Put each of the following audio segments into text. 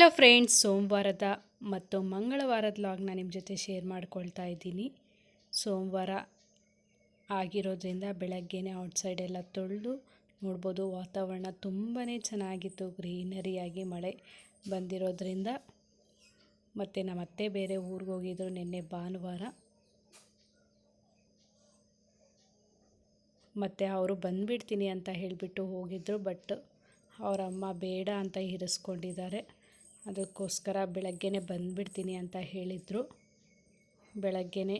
Hello friends ಸೋಮವಾರದ ಮತ್ತು ಮಂಗಳವಾರದ ಲಾಗ್ನ ನಿಮ್ಮ ಜೊತೆ ಶೇರ್ ಮಾಡ್ಕೊಳ್ತಾ ಇದ್ದೀನಿ. ಸೋಮವಾರ ಆಗಿರೋದ್ರಿಂದ ಬೆಳಗ್ಗೆನೇ ಔಟ್ಸೈಡ್ ಎಲ್ಲ ತೊಳೆದು ನೋಡ್ಬೋದು, ವಾತಾವರಣ ತುಂಬಾ ಚೆನ್ನಾಗಿತ್ತು ಗ್ರೀನರಿಯಾಗಿ ಮಳೆ ಬಂದಿರೋದ್ರಿಂದ. ಮತ್ತು ನಮ್ಮ ಅತ್ತೆ ಬೇರೆ ಊರಿಗೆ ಹೋಗಿದ್ರು ನಿನ್ನೆ ಭಾನುವಾರ. ಮತ್ತು ಅವರು ಬಂದುಬಿಡ್ತೀನಿ ಅಂತ ಹೇಳಿಬಿಟ್ಟು ಹೋಗಿದ್ದರು ಬಟ್ ಅವರಮ್ಮ ಬೇಡ ಅಂತ ಇರಿಸ್ಕೊಂಡಿದ್ದಾರೆ. ಅದಕ್ಕೋಸ್ಕರ ಬೆಳಗ್ಗೆನೇ ಬಂದುಬಿಡ್ತೀನಿ ಅಂತ ಹೇಳಿದರು. ಬೆಳಗ್ಗೆನೇ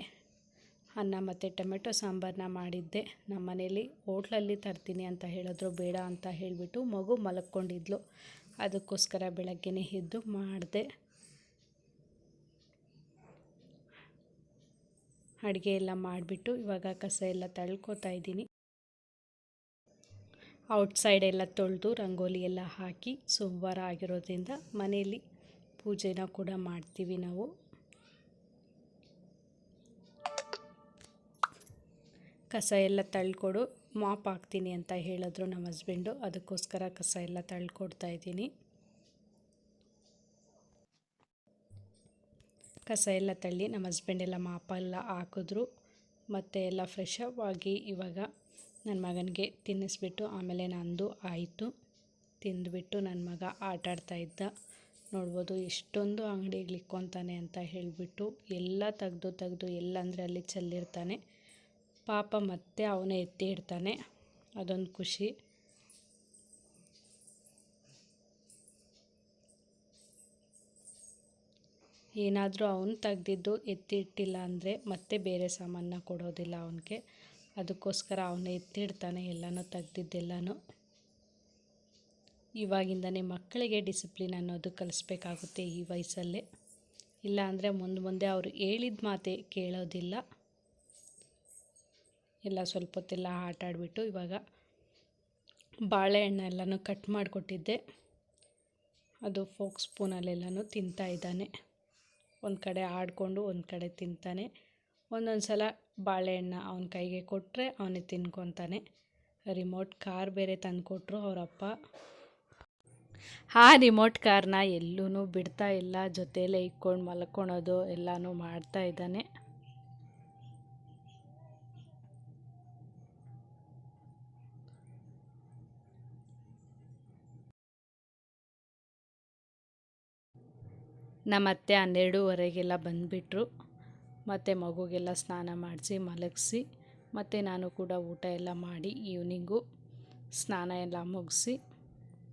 ಅನ್ನ ಮತ್ತು ಟೊಮೆಟೊ ಸಾಂಬಾರನ್ನ ಮಾಡಿದ್ದೆ. ನಮ್ಮ ಮನೇಲಿ ಹೋಟ್ಲಲ್ಲಿ ತರ್ತೀನಿ ಅಂತ ಹೇಳಿದ್ರು, ಬೇಡ ಅಂತ ಹೇಳಿಬಿಟ್ಟು ಮಗು ಮಲಕ್ಕೊಂಡಿದ್ಲು ಅದಕ್ಕೋಸ್ಕರ ಬೆಳಗ್ಗೆನೇ ಎದ್ದು ಮಾಡಿದೆ. ಅಡುಗೆ ಎಲ್ಲ ಮಾಡಿಬಿಟ್ಟು ಇವಾಗ ಕಸ ಎಲ್ಲ ತಳ್ಕೊತಾ ಇದ್ದೀನಿ. ಔಟ್ಸೈಡ್ ಎಲ್ಲ ತೊಳೆದು ರಂಗೋಲಿ ಎಲ್ಲ ಹಾಕಿ ಸೋಮವಾರ ಆಗಿರೋದ್ರಿಂದ ಮನೆಯಲ್ಲಿ ಪೂಜೆನ ಕೂಡ ಮಾಡ್ತೀವಿ ನಾವು. ಕಸ ಎಲ್ಲ ತಳ್ಕೊಡು, ಮಾಪ್ ಹಾಕ್ತೀನಿ ಅಂತ ಹೇಳಿದ್ರು ನಮ್ಮ ಹಸ್ಬೆಂಡು ಅದಕ್ಕೋಸ್ಕರ ಕಸ ಎಲ್ಲ ತಳ್ಕೊಡ್ತಾ ಇದ್ದೀನಿ. ಕಸ ಎಲ್ಲ ತಳ್ಳಿ ನಮ್ಮ ಹಸ್ಬೆಂಡ್ ಎಲ್ಲ ಮಾಪೆಲ್ಲ ಹಾಕಿದ್ರು. ಮತ್ತು ಎಲ್ಲ ಫ್ರೆಶ್ ಆಗಿ ಇವಾಗ ನನ್ನ ಮಗನಿಗೆ ತಿನ್ನಿಸ್ಬಿಟ್ಟು ಆಮೇಲೆ ನಂದು ಆಯಿತು. ತಿಂದುಬಿಟ್ಟು ನನ್ನ ಮಗ ಆಟ ಇದ್ದ. ನೋಡ್ಬೋದು ಎಷ್ಟೊಂದು ಅಂಗಡಿಗೆ ಇಕ್ಕೊತಾನೆ ಅಂತ ಹೇಳಿಬಿಟ್ಟು ಎಲ್ಲ ತೆಗೆದು ತೆಗೆದು ಎಲ್ಲ ಅಂದರೆ ಅಲ್ಲಿ ಚೆಲ್ಲಿರ್ತಾನೆ. ಪಾಪ ಮತ್ತೆ ಅವನೇ ಎತ್ತಿ ಇಡ್ತಾನೆ. ಅದೊಂದು ಖುಷಿ. ಏನಾದರೂ ಅವನು ತೆಗ್ದಿದ್ದು ಎತ್ತಿ ಇಟ್ಟಿಲ್ಲ ಅಂದರೆ ಮತ್ತೆ ಬೇರೆ ಸಾಮಾನ ಕೊಡೋದಿಲ್ಲ ಅವನಿಗೆ. ಅದಕ್ಕೋಸ್ಕರ ಅವನು ಎತ್ತಿಡ್ತಾನೆ, ಎಲ್ಲನೂ ತೆಗ್ದಿದ್ದೆಲ್ಲನೂ. ಇವಾಗಿಂದನೇ ಮಕ್ಕಳಿಗೆ ಡಿಸಿಪ್ಲಿನ್ ಅನ್ನೋದು ಕಲಿಸ್ಬೇಕಾಗುತ್ತೆ ಈ ವಯಸ್ಸಲ್ಲೇ. ಇಲ್ಲ ಅಂದರೆ ಮುಂದೆ ಮುಂದೆ ಅವರು ಹೇಳಿದ ಮಾತೇ ಕೇಳೋದಿಲ್ಲ. ಎಲ್ಲ ಸ್ವಲ್ಪ ಹೊತ್ತೆಲ್ಲ ಆಟ ಆಡಿಬಿಟ್ಟು ಇವಾಗ ಬಾಳೆಹಣ್ಣು ಎಲ್ಲನೂ ಕಟ್ ಮಾಡಿಕೊಟ್ಟಿದ್ದೆ. ಅದು ಫೋಕ್ ಸ್ಪೂನಲ್ಲೆಲ್ಲನೂ ತಿಂತಾ ಇದ್ದಾನೆ. ಒಂದು ಕಡೆ ಆಡಿಕೊಂಡು ಒಂದು ಕಡೆ ತಿಂತಾನೆ. ಒಂದೊಂದು ಸಲ ಬಾಳೆಹಣ್ಣು ಅವನ ಕೈಗೆ ಕೊಟ್ಟರೆ ಅವನೇ ತಿನ್ಕೊತಾನೆ. ರಿಮೋಟ್ ಕಾರ್ ಬೇರೆ ತಂದುಕೊಟ್ರು ಅವರಪ್ಪ. ಆ ರಿಮೋಟ್ ಕಾರ್ನ ಎಲ್ಲೂ ಬಿಡ್ತಾ ಇಲ್ಲ. ಜೊತೆಯಲ್ಲೇ ಇಕ್ಕೊಂಡು ಮಲ್ಕೊಳೋದು ಎಲ್ಲನೂ ಮಾಡ್ತಾ ಇದ್ದಾನೆ. ನಮ್ಮ ಅತ್ತೆ ಹನ್ನೆರಡೂವರೆಗೆಲ್ಲ ಬಂದುಬಿಟ್ರು. ಮತ್ತು ಮಗುಗೆಲ್ಲ ಸ್ನಾನ ಮಾಡಿಸಿ, ಮಲಗಿಸಿ, ಮತ್ತು ನಾನು ಕೂಡ ಊಟ ಎಲ್ಲ ಮಾಡಿ ಈವ್ನಿಂಗು ಸ್ನಾನ ಎಲ್ಲ ಮುಗಿಸಿ,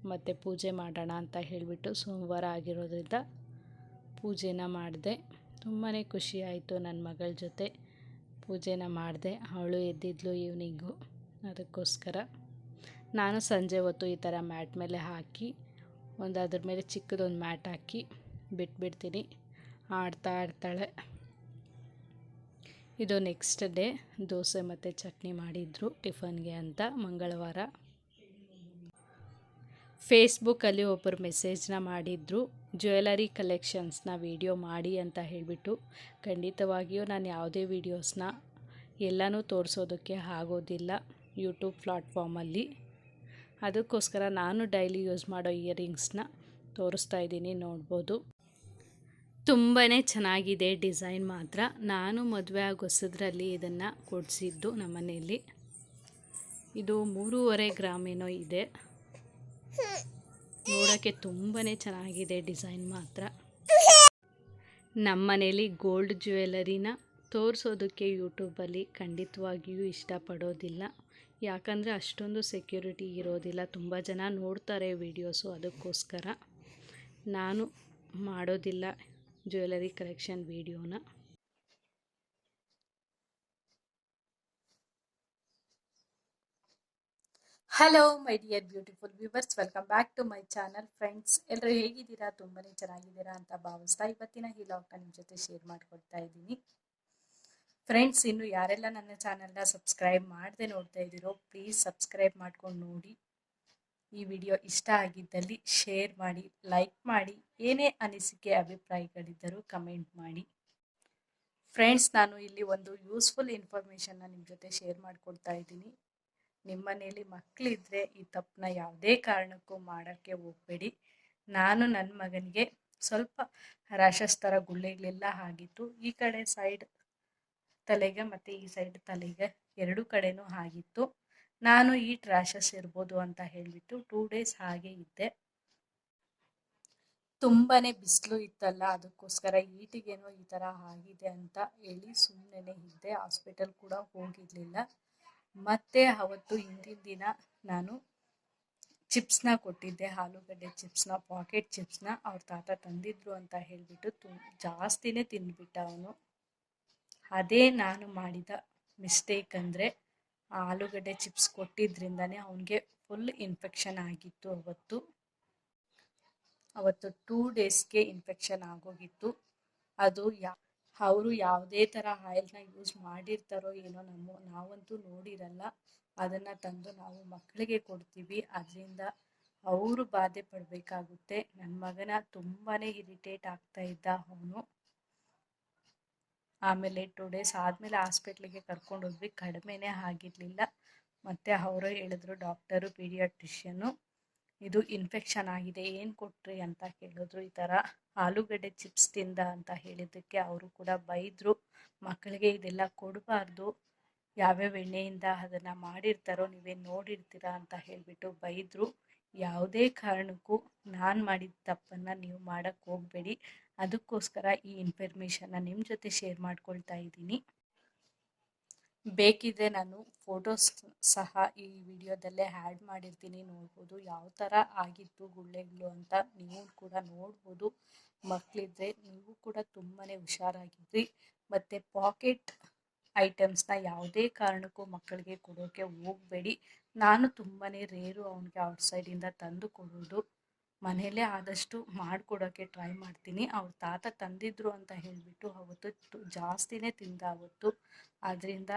ಮತ್ತು ಪೂಜೆ ಮಾಡೋಣ ಅಂತ ಹೇಳಿಬಿಟ್ಟು ಸೋಮವಾರ ಆಗಿರೋದ್ರಿಂದ ಪೂಜೆನ ಮಾಡಿದೆ. ತುಂಬಾ ಖುಷಿ ಆಯಿತು ನನ್ನ ಮಗಳ ಜೊತೆ ಪೂಜೆನ ಮಾಡಿದೆ. ಅವಳು ಎದ್ದಿದ್ಲು ಈವ್ನಿಂಗು ಅದಕ್ಕೋಸ್ಕರ. ನಾನು ಸಂಜೆ ಹೊತ್ತು ಈ ಥರ ಮ್ಯಾಟ್ ಮೇಲೆ ಹಾಕಿ ಒಂದು ಅದ್ರ ಮೇಲೆ ಚಿಕ್ಕದೊಂದು ಮ್ಯಾಟ್ ಹಾಕಿ ಬಿಟ್ಬಿಡ್ತೀನಿ. ಆಡ್ತಾ ಆಡ್ತಾಳೆ. ಇದು ನೆಕ್ಸ್ಟ್ ಡೇ ದೋಸೆ ಮತ್ತು ಚಟ್ನಿ ಮಾಡಿದರು ಟಿಫನ್ಗೆ ಅಂತ ಮಂಗಳವಾರ. ಫೇಸ್ಬುಕ್ಕಲ್ಲಿ ಒಬ್ಬರು ಮೆಸೇಜ್ನ ಮಾಡಿದರು ಜ್ಯುವೆಲರಿ ಕಲೆಕ್ಷನ್ಸ್ನ ವೀಡಿಯೋ ಮಾಡಿ ಅಂತ ಹೇಳಿಬಿಟ್ಟು, ಖಂಡಿತವಾಗಿಯೂ ನಾನು ಯಾವುದೇ ವೀಡಿಯೋಸ್ನ ಎಲ್ಲನೂ ತೋರಿಸೋದಕ್ಕೆ ಆಗೋದಿಲ್ಲ ಯೂಟ್ಯೂಬ್ ಪ್ಲಾಟ್ಫಾರ್ಮಲ್ಲಿ ಅದಕ್ಕೋಸ್ಕರ ನಾನು ಡೈಲಿ ಯೂಸ್ ಮಾಡೋ ಇಯರಿಂಗ್ಸ್ನ ತೋರಿಸ್ತಾ ಇದ್ದೀನಿ, ನೋಡ್ಬೋದು. ತುಂಬಾ ಚೆನ್ನಾಗಿದೆ ಡಿಸೈನ್ ಮಾತ್ರ. ನಾನು ಮದುವೆ ಆಗೋಸದ್ರಲ್ಲಿ ಇದನ್ನು ಕೊಡಿಸಿದ್ದು ನಮ್ಮ ಮನೆಯಲ್ಲಿ ಇದು ಮೂರುವರೆ ಏನೋ ಇದೆ. ನೋಡೋಕ್ಕೆ ತುಂಬಾ ಚೆನ್ನಾಗಿದೆ ಡಿಸೈನ್ ಮಾತ್ರ. ನಮ್ಮ ಮನೇಲಿ ಗೋಲ್ಡ್ ಜ್ಯುವೆಲರಿನ ತೋರಿಸೋದಕ್ಕೆ ಯೂಟ್ಯೂಬಲ್ಲಿ ಖಂಡಿತವಾಗಿಯೂ ಇಷ್ಟಪಡೋದಿಲ್ಲ. ಯಾಕಂದರೆ ಅಷ್ಟೊಂದು ಸೆಕ್ಯೂರಿಟಿ ಇರೋದಿಲ್ಲ. ತುಂಬ ಜನ ನೋಡ್ತಾರೆ ವೀಡಿಯೋಸು ಅದಕ್ಕೋಸ್ಕರ. ನಾನು ಮಾಡೋದಿಲ್ಲ. ಜ್ಯುವೆಲರಿ ಕಲೆಕ್ಷನ್ ವೀಡಿಯೋನ. Hello my dear beautiful viewers welcome back to my channel friends ಎಲ್ಲರೂ ಹೇಗಿದ್ದೀರಾ? ತುಂಬಾ ಚೆನ್ನಾಗಿದ್ದೀರಾ ಅಂತ ಭಾವಿಸ್ತಾ ಇವತ್ತಿನ ಈ ಲಾಗ್ನ ನಿಮ್ಮ ಜೊತೆ ಶೇರ್ ಮಾಡ್ಕೊಳ್ತಾ ಇದ್ದೀನಿ. ಫ್ರೆಂಡ್ಸ್ ಇನ್ನು ಯಾರೆಲ್ಲ ನನ್ನ ಚಾನಲ್ನ ಸಬ್ಸ್ಕ್ರೈಬ್ ಮಾಡದೆ ನೋಡ್ತಾ ಇದ್ದೀರೋ ಪ್ಲೀಸ್ ಸಬ್ಸ್ಕ್ರೈಬ್ ಮಾಡ್ಕೊಂಡು ನೋಡಿ. ಈ ವಿಡಿಯೋ ಇಷ್ಟ ಆಗಿದ್ದಲ್ಲಿ ಶೇರ್ ಮಾಡಿ, ಲೈಕ್ ಮಾಡಿ, ಏನೇ ಅನಿಸಿಕೆ ಅಭಿಪ್ರಾಯಗಳಿದ್ದರೂ ಕಮೆಂಟ್ ಮಾಡಿ. ಫ್ರೆಂಡ್ಸ್, ನಾನು ಇಲ್ಲಿ ಒಂದು ಯೂಸ್ಫುಲ್ ಇನ್ಫಾರ್ಮೇಷನ್ನ ನಿಮ್ಮ ಜೊತೆ ಶೇರ್ ಮಾಡ್ಕೊಳ್ತಾ ಇದ್ದೀನಿ. ನಿಮ್ಮ ಮನೆಯಲ್ಲಿ ಮಕ್ಕಳಿದ್ರೆ ಈ ತಪ್ಪನ್ನ ಯಾವುದೇ ಕಾರಣಕ್ಕೂ ಮಾಡೋಕ್ಕೆ ಹೋಗಬೇಡಿ. ನಾನು ನನ್ನ ಮಗನಿಗೆ ಸ್ವಲ್ಪ ರಾಶಸ್ತರ ಗುಳ್ಳೆಗಳೆಲ್ಲ ಆಗಿತ್ತು. ಈ ಕಡೆ ಸೈಡ್ ತಲೆಗೆ ಮತ್ತು ಈ ಸೈಡ್ ತಲೆಗೆ ಎರಡು ಕಡೆನೂ ಆಗಿತ್ತು. ನಾನು ಈ ರ್ಯಾಷಸ್ ಇರ್ಬೋದು ಅಂತ ಹೇಳಿಬಿಟ್ಟು ಟೂ ಡೇಸ್ ಹಾಗೆ ಇದ್ದೆ. ತುಂಬಾ ಬಿಸಿಲು ಇತ್ತಲ್ಲ, ಅದಕ್ಕೋಸ್ಕರ ಈಟಿಗೇನೋ ಈ ಥರ ಆಗಿದೆ ಅಂತ ಹೇಳಿ ಸುಮ್ಮನೆ ಇದ್ದೆ. ಹಾಸ್ಪಿಟಲ್ ಕೂಡ ಹೋಗಿರಲಿಲ್ಲ. ಮತ್ತೆ ಅವತ್ತು ಹಿಂದಿನ ದಿನ ನಾನು ಚಿಪ್ಸ್ನ ಕೊಟ್ಟಿದ್ದೆ, ಆಲೂಗಡ್ಡೆ ಚಿಪ್ಸ್ನ ಪಾಕೆಟ್ ಚಿಪ್ಸ್ನ. ಅವ್ರ ತಾತ ತಂದಿದ್ರು ಅಂತ ಹೇಳಿಬಿಟ್ಟು ತು, ಜಾಸ್ತಿನೇ ತಿಂದ್ಬಿಟ್ಟ ಅವನು. ಅದೇ ನಾನು ಮಾಡಿದ ಮಿಸ್ಟೇಕ್ ಅಂದರೆ ಆಲೂಗಡ್ಡೆ ಚಿಪ್ಸ್ ಕೊಟ್ಟಿದ್ರಿಂದನೇ ಅವನಿಗೆ ಫುಲ್ ಇನ್ಫೆಕ್ಷನ್ ಆಗಿತ್ತು ಅವತ್ತು. ಅವತ್ತು ಟೂ ಡೇಸ್ಗೆ ಇನ್ಫೆಕ್ಷನ್ ಆಗೋಗಿತ್ತು. ಅದು ಯಾ, ಅವರು ಯಾವುದೇ ಥರ ಆಯಿಲ್ನ ಯೂಸ್ ಮಾಡಿರ್ತಾರೋ ಏನೋ ನಮ್ಮ, ನಾವಂತೂ ನೋಡಿರಲ್ಲ. ಅದನ್ನು ತಂದು ನಾವು ಮಕ್ಕಳಿಗೆ ಕೊಡ್ತೀವಿ. ಅದರಿಂದ ಅವರು ಬಾಧೆ ಪಡಬೇಕಾಗುತ್ತೆ. ನನ್ನ ಮಗನ ತುಂಬಾ ಇರಿಟೇಟ್ ಆಗ್ತಾ ಇದ್ದ ಅವನು. ಆಮೇಲೆ ಟು ಡೇಸ್ ಆದಮೇಲೆ ಹಾಸ್ಪಿಟ್ಲಿಗೆ ಕರ್ಕೊಂಡು ಹೋದ್ವಿ. ಕಡಿಮೆನೇ ಆಗಿರಲಿಲ್ಲ. ಮತ್ತು ಅವರು ಹೇಳಿದ್ರು ಡಾಕ್ಟರು ಪೀಡಿಯಾಟ್ರಿಷಿಯನ್ನು ಇದು ಇನ್ಫೆಕ್ಷನ್ ಆಗಿದೆ, ಏನು ಕೊಟ್ರಿ ಅಂತ ಕೇಳಿದ್ರು. ಈ ಥರ ಆಲೂಗಡ್ಡೆ ಚಿಪ್ಸ್ ತಿಂದ ಅಂತ ಹೇಳಿದ್ದಕ್ಕೆ ಅವರು ಕೂಡ ಬೈದರು. ಮಕ್ಕಳಿಗೆ ಇದೆಲ್ಲ ಕೊಡಬಾರ್ದು. ಯಾವ್ಯಾವ ಎಣ್ಣೆಯಿಂದ ಅದನ್ನು ಮಾಡಿರ್ತಾರೋ, ನೀವೇನು ನೋಡಿರ್ತೀರಾ ಅಂತ ಹೇಳಿಬಿಟ್ಟು ಬೈದರು. ಯಾವುದೇ ಕಾರಣಕ್ಕೂ ನಾನು ಮಾಡಿದ ತಪ್ಪನ್ನು ನೀವು ಮಾಡೋಕ್ಕೆ ಹೋಗಬೇಡಿ. ಅದಕ್ಕೋಸ್ಕರ ಈ ಇನ್ಫಾರ್ಮೇಷನ್ನ ನಿಮ್ಮ ಜೊತೆ ಶೇರ್ ಮಾಡ್ಕೊಳ್ತಾ ಇದ್ದೀನಿ. ಬೇಕಿದ್ರೆ ನಾನು ಫೋಟೋಸ್ ಸಹ ಈ ವಿಡಿಯೋದಲ್ಲೇ ಆ್ಯಡ್ ಮಾಡಿರ್ತೀನಿ. ನೋಡ್ಬೋದು ಯಾವ ಥರ ಆಗಿತ್ತು ಗುಳ್ಳೆಗಳು ಅಂತ ನೀವು ಕೂಡ ನೋಡ್ಬೋದು. ಮಕ್ಕಳಿದ್ರೆ ನೀವು ಕೂಡ ತುಂಬಾ ಹುಷಾರಾಗಿದ್ರಿ ಮತ್ತು ಪಾಕೆಟ್ ಐಟಮ್ಸ್ನ ಯಾವುದೇ ಕಾರಣಕ್ಕೂ ಮಕ್ಕಳಿಗೆ ಕೊಡೋಕ್ಕೆ ಹೋಗಬೇಡಿ. ನಾನು ತುಂಬಾ ರೇರು ಅವನಿಗೆ ಔಟ್ಸೈಡಿಂದ ತಂದು ಕೊಡೋದು. ಮನೆಯಲ್ಲೇ ಆದಷ್ಟು ಮಾಡಿಕೊಡೋಕ್ಕೆ ಟ್ರೈ ಮಾಡ್ತೀನಿ. ಅವ್ರ ತಾತ ತಂದಿದ್ರು ಅಂತ ಹೇಳಿಬಿಟ್ಟು ಅವತ್ತು ಜಾಸ್ತಿನೇ ತಿಂದ ಅವತ್ತು. ಆದ್ದರಿಂದ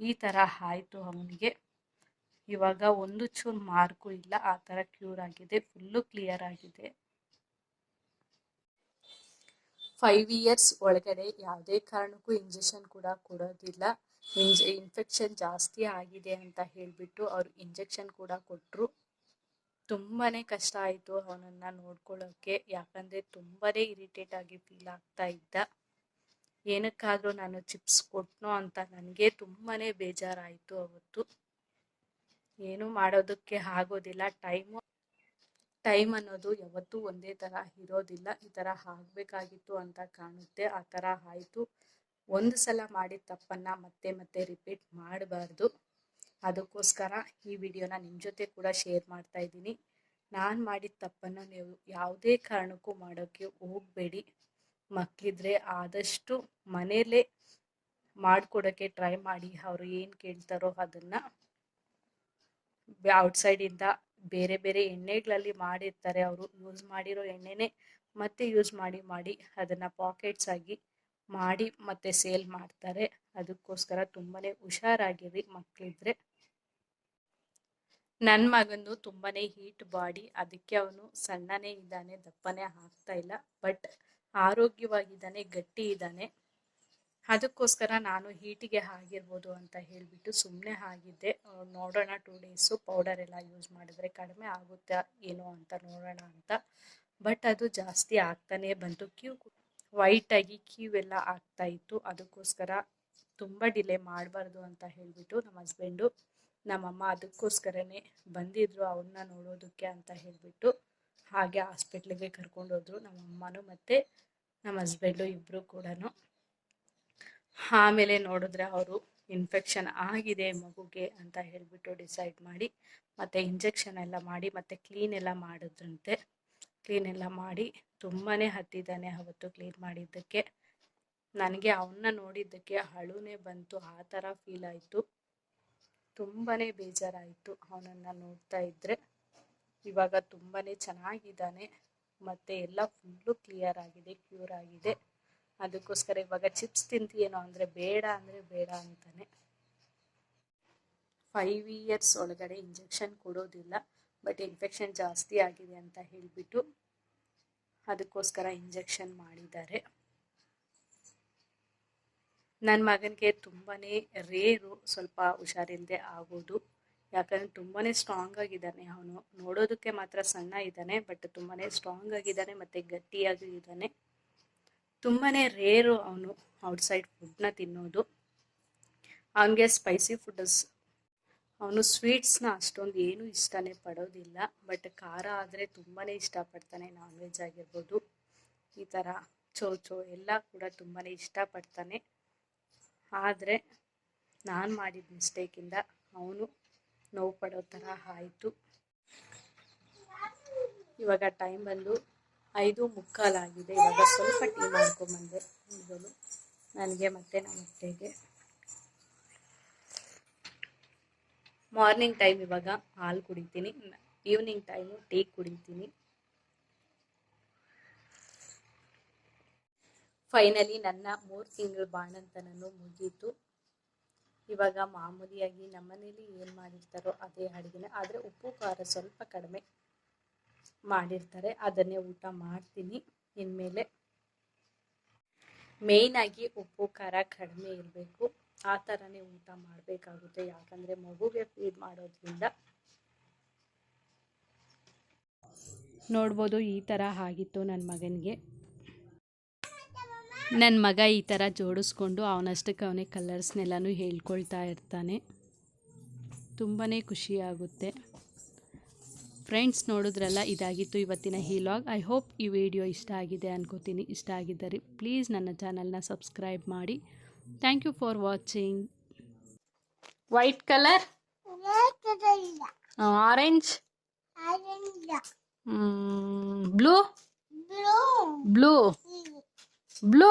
ಈ ಥರ ಆಯಿತು ಅವನಿಗೆ. ಇವಾಗ ಒಂದು ಚೂರು ಮಾರ್ಕು ಇಲ್ಲ. ಆ ಥರ ಕ್ಯೂರ್ ಆಗಿದೆ. ಫುಲ್ಲು ಕ್ಲಿಯರ್ ಆಗಿದೆ. ಫೈವ್ ಇಯರ್ಸ್ ಒಳಗಡೆ ಯಾವುದೇ ಕಾರಣಕ್ಕೂ ಇಂಜೆಕ್ಷನ್ ಕೂಡ ಕೊಡೋದಿಲ್ಲ. ಇಂಜೆ ಇನ್ಫೆಕ್ಷನ್ ಜಾಸ್ತಿ ಆಗಿದೆ ಅಂತ ಹೇಳಿಬಿಟ್ಟು ಅವರು ಇಂಜೆಕ್ಷನ್ ಕೂಡ ಕೊಟ್ಟರು ತುಂಬಾ ಕಷ್ಟ ಆಯಿತು ಅವನನ್ನ ನೋಡ್ಕೊಳ್ಳೋಕ್ಕೆ ಯಾಕಂದರೆ ತುಂಬಾ ಇರಿಟೇಟ್ ಆಗಿ ಫೀಲ್ ಆಗ್ತಾ ಇದ್ದ. ಏನಕ್ಕಾದರೂ ನಾನು ಚಿಪ್ಸ್ ಕೊಟ್ಟನೋ ಅಂತ ನನಗೆ ತುಂಬಾ ಬೇಜಾರಾಯಿತು ಅವತ್ತು. ಏನು ಮಾಡೋದಕ್ಕೆ ಆಗೋದಿಲ್ಲ. ಟೈಮು ಟೈಮ್ ಅನ್ನೋದು ಯಾವತ್ತೂ ಒಂದೇ ಥರ ಇರೋದಿಲ್ಲ. ಈ ಥರ ಆಗಬೇಕಾಗಿತ್ತು ಅಂತ ಕಾಣುತ್ತೆ. ಆ ಥರ ಆಯಿತು. ಒಂದು ಸಲ ಮಾಡಿದ ತಪ್ಪನ್ನು ಮತ್ತೆ ಮತ್ತೆ ರಿಪೀಟ್ ಮಾಡಬಾರ್ದು. ಅದಕ್ಕೋಸ್ಕರ ಈ ವಿಡಿಯೋನ ನಿಮ್ಮ ಜೊತೆ ಕೂಡ ಶೇರ್ ಮಾಡ್ತಾ ಇದ್ದೀನಿ. ನಾನು ಮಾಡಿದ ತಪ್ಪನ್ನು ನೀವು ಯಾವುದೇ ಕಾರಣಕ್ಕೂ ಮಾಡೋಕ್ಕೆ ಹೋಗಬೇಡಿ. ಮಕ್ಕಳಿದ್ರೆ ಆದಷ್ಟು ಮನೆಯಲ್ಲೇ ಮಾಡಿಕೊಡೋಕ್ಕೆ ಟ್ರೈ ಮಾಡಿ ಅವರು ಏನು ಕೇಳ್ತಾರೋ ಅದನ್ನು ಔಟ್ಸೈಡಿಂದ ಬೇರೆ ಬೇರೆ ಎಣ್ಣೆಗಳಲ್ಲಿ ಮಾಡಿರ್ತಾರೆ ಅವರು. ಯೂಸ್ ಮಾಡಿರೋ ಎಣ್ಣೆನೇ ಮತ್ತೆ ಯೂಸ್ ಮಾಡಿ ಮಾಡಿ ಅದನ್ನು ಪಾಕೆಟ್ಸ್ ಆಗಿ ಮಾಡಿ ಮತ್ತೆ ಸೇಲ್ ಮಾಡ್ತಾರೆ. ಅದಕ್ಕೋಸ್ಕರ ತುಂಬಾ ಹುಷಾರಾಗಿರಿ ಮಕ್ಕಳಿದ್ರೆ ನನ್ನ ಮಗಂದು ತುಂಬಾನೇ ಹೀಟ್ ಬಾಡಿ, ಅದಕ್ಕೆ ಅವನು ಸಣ್ಣನೇ ಇದ್ದಾನೆ, ದಪ್ಪನೇ ಆಗ್ತಾ ಇಲ್ಲ, ಬಟ್ ಆರೋಗ್ಯವಾಗಿದ್ದಾನೆ, ಗಟ್ಟಿ ಇದ್ದಾನೆ. ಅದಕ್ಕೋಸ್ಕರ ನಾನು ಹೀಟಿಗೆ ಆಗಿರ್ಬೋದು ಅಂತ ಹೇಳಿಬಿಟ್ಟು ಸುಮ್ಮನೆ ಆಗಿದ್ದೆ. ನೋಡೋಣ ಟೂ ಡೇಸು ಪೌಡರ್ ಎಲ್ಲ ಯೂಸ್ ಮಾಡಿದ್ರೆ ಕಡಿಮೆ ಆಗುತ್ತಾ ಏನೋ ಅಂತ ನೋಡೋಣ ಅಂತ. ಬಟ್ ಅದು ಜಾಸ್ತಿ ಆಗ್ತಾನೆ ಬಂತು. ಕ್ಯೂ ವೈಟಾಗಿ ಕ್ಯೂ ಎಲ್ಲ ಆಗ್ತಾ ಇತ್ತು. ಅದಕ್ಕೋಸ್ಕರ ತುಂಬ ಡಿಲೇ ಮಾಡಬಾರ್ದು ಅಂತ ಹೇಳಿಬಿಟ್ಟು ನಮ್ಮ ಹಸ್ಬೆಂಡು ನಮ್ಮಮ್ಮ ಅದಕ್ಕೋಸ್ಕರನೇ ಬಂದಿದ್ರು ಅವನ್ನ ನೋಡೋದಕ್ಕೆ ಅಂತ ಹೇಳಿಬಿಟ್ಟು ಹಾಗೆ ಹಾಸ್ಪಿಟ್ಲಿಗೆ ಕರ್ಕೊಂಡೋದ್ರು ನಮ್ಮ ಅಮ್ಮನೂ ಮತ್ತು ನಮ್ಮ ಹಸ್ಬೆಂಡು ಇಬ್ಬರು ಕೂಡ ಆಮೇಲೆ ನೋಡಿದ್ರೆ ಅವರು ಇನ್ಫೆಕ್ಷನ್ ಆಗಿದೆ ಮಗುಗೆ ಅಂತ ಹೇಳಿಬಿಟ್ಟು ಡಿಸೈಡ್ ಮಾಡಿ ಮತ್ತು ಇಂಜೆಕ್ಷನ್ ಎಲ್ಲ ಮಾಡಿ ಮತ್ತು ಕ್ಲೀನ್ ಎಲ್ಲ ಮಾಡಿದ್ರಂತೆ. ಕ್ಲೀನ್ ಎಲ್ಲ ಮಾಡಿ ತುಂಬಾ ಹತ್ತಿದ್ದಾನೆ ಅವತ್ತು ಕ್ಲೀನ್ ಮಾಡಿದ್ದಕ್ಕೆ. ನನಗೆ ಅವನ್ನ ನೋಡಿದ್ದಕ್ಕೆ ಅಳುನೇ ಬಂತು, ಆ ಥರ ಫೀಲ್ ಆಯಿತು. ತುಂಬಾ ಬೇಜಾರಾಯಿತು ಅವನನ್ನು ನೋಡ್ತಾ ಇದ್ದರೆ ಇವಾಗ ತುಂಬಾ ಚೆನ್ನಾಗಿದ್ದಾನೆ. ಮತ್ತು ಎಲ್ಲ ಫುಲ್ಲು ಕ್ಲಿಯರ್ ಆಗಿದೆ ಕ್ಯೂರ್ ಆಗಿದೆ. ಅದಕ್ಕೋಸ್ಕರ ಇವಾಗ ಚಿಪ್ಸ್ ತಿಂತೀಯೇನೋ ಅಂದರೆ ಬೇಡ ಅಂದರೆ ಬೇಡ ಅಂತಾನೆ. ಫೈವ್ ಇಯರ್ಸ್ ಒಳಗಡೆ ಇಂಜೆಕ್ಷನ್ ಕೊಡೋದಿಲ್ಲ ಬಟ್ ಇನ್ಫೆಕ್ಷನ್ ಜಾಸ್ತಿ ಆಗಿದೆ ಅಂತ ಹೇಳಿಬಿಟ್ಟು ಅದಕ್ಕೋಸ್ಕರ ಇಂಜೆಕ್ಷನ್ ಮಾಡಿದ್ದಾರೆ. ನನ್ನ ಮಗನಿಗೆ ತುಂಬಾ ರೇರು ಸ್ವಲ್ಪ ಹುಷಾರಿಲ್ಲದೆ ಆಗೋದು. ಯಾಕಂದರೆ ತುಂಬಾ ಸ್ಟ್ರಾಂಗ್ ಆಗಿದ್ದಾನೆ ಅವನು. ನೋಡೋದಕ್ಕೆ ಮಾತ್ರ ಸಣ್ಣ ಇದ್ದಾನೆ ಬಟ್ ತುಂಬಾ ಸ್ಟ್ರಾಂಗ್ ಆಗಿದ್ದಾನೆ ಮತ್ತು ಗಟ್ಟಿಯಾಗಿ ಇದ್ದಾನೆ. ತುಂಬಾ ರೇರು ಅವನು ಔಟ್ಸೈಡ್ ಫುಡ್ನ ತಿನ್ನೋದು. ಅವನಿಗೆ ಸ್ಪೈಸಿ ಫುಡ್ಸ್ ಅವನು ಸ್ವೀಟ್ಸ್ನ ಅಷ್ಟೊಂದು ಏನು ಇಷ್ಟನೇ ಪಡೋದಿಲ್ಲ ಬಟ್ ಖಾರ ಆದರೆ ತುಂಬಾ ಇಷ್ಟಪಡ್ತಾನೆ ನಾನ್ ವೆಜ್ ಆಗಿರ್ಬೋದು. ಈ ಥರ ಚೋಚೋ ಎಲ್ಲ ಕೂಡ ತುಂಬಾ ಇಷ್ಟಪಡ್ತಾನೆ. ಆದರೆ ನಾನು ಮಾಡಿದ ಮಿಸ್ಟೇಕಿಂದ ಅವನು ನೋವು ಪಡೋ ಥರ ಆಯಿತು. ಇವಾಗ ಟೈಮ್ ಬಂದು ಐದು ಮುಕ್ಕಾಲಾಗಿದೆ ಇವಾಗ ಸ್ವಲ್ಪ ಟೀ ಮಾಡ್ಕೊಂಬಂದೆ ಮೊದಲು ನನಗೆ ಮತ್ತೆ ನಮ್ಮ ಅತ್ತೆಗೆ ಮಾರ್ನಿಂಗ್ ಟೈಮ್ ಇವಾಗ ಹಾಲು ಕುಡಿತೀನಿ. ಈವ್ನಿಂಗ್ ಟೈಮು ಟೀ ಕುಡಿತೀನಿ. ಫೈನಲಿ ನನ್ನ ಮೂರು ತಿಂಗಳ ಬಾಣಂತನೂ ಮುಗೀತು ಇವಾಗ ಮಾಮೂಲಿಯಾಗಿ ನಮ್ಮನೇಲಿ ಏನು ಮಾಡಿರ್ತಾರೋ ಅದೇ ಅಡುಗೆನ, ಆದರೆ ಉಪ್ಪು, ಖಾರ ಸ್ವಲ್ಪ ಕಡಿಮೆ ಮಾಡಿರ್ತಾರೆ. ಅದನ್ನೇ ಊಟ ಮಾಡ್ತೀನಿ. ಇನ್ಮೇಲೆ ಮೇಯ್ನಾಗಿ ಉಪ್ಪು, ಖಾರ ಕಡಿಮೆ ಇರಬೇಕು. ಆ ಥರನೇ ಊಟ ಮಾಡಬೇಕಾಗುತ್ತೆ. ಯಾಕಂದರೆ ಮಗುಗೆ ಫೀಡ್ ಮಾಡೋದ್ರಿಂದ ನೋಡ್ಬೋದು ಈ ಥರ ಆಗಿತ್ತು ನನ್ನ ಮಗನಿಗೆ. ನನ್ನ ಮಗ ಈ ಥರ ಜೋಡಿಸ್ಕೊಂಡು ಅವನಷ್ಟಕ್ಕೆ ಅವನೇ ಕಲರ್ಸ್ನೆಲ್ಲನೂ ಹೇಳ್ಕೊಳ್ತಾ ಇರ್ತಾನೆ. ತುಂಬಾ ಖುಷಿಯಾಗುತ್ತೆ ಫ್ರೆಂಡ್ಸ್ ನೋಡಿದ್ರಲ್ಲ ಇದಾಗಿತ್ತು ಇವತ್ತಿನ ಹೀಲಾಗ್. ಐ ಹೋಪ್ ಈ ವಿಡಿಯೋ ಇಷ್ಟ ಆಗಿದೆ ಅನ್ಕೋತೀನಿ. ಇಷ್ಟ ಆಗಿದ್ದರೆ ಪ್ಲೀಸ್ ನನ್ನ ಚಾನಲ್ನ ಸಬ್ಸ್ಕ್ರೈಬ್ ಮಾಡಿ. Thank you for watching white colour orange blue blue blue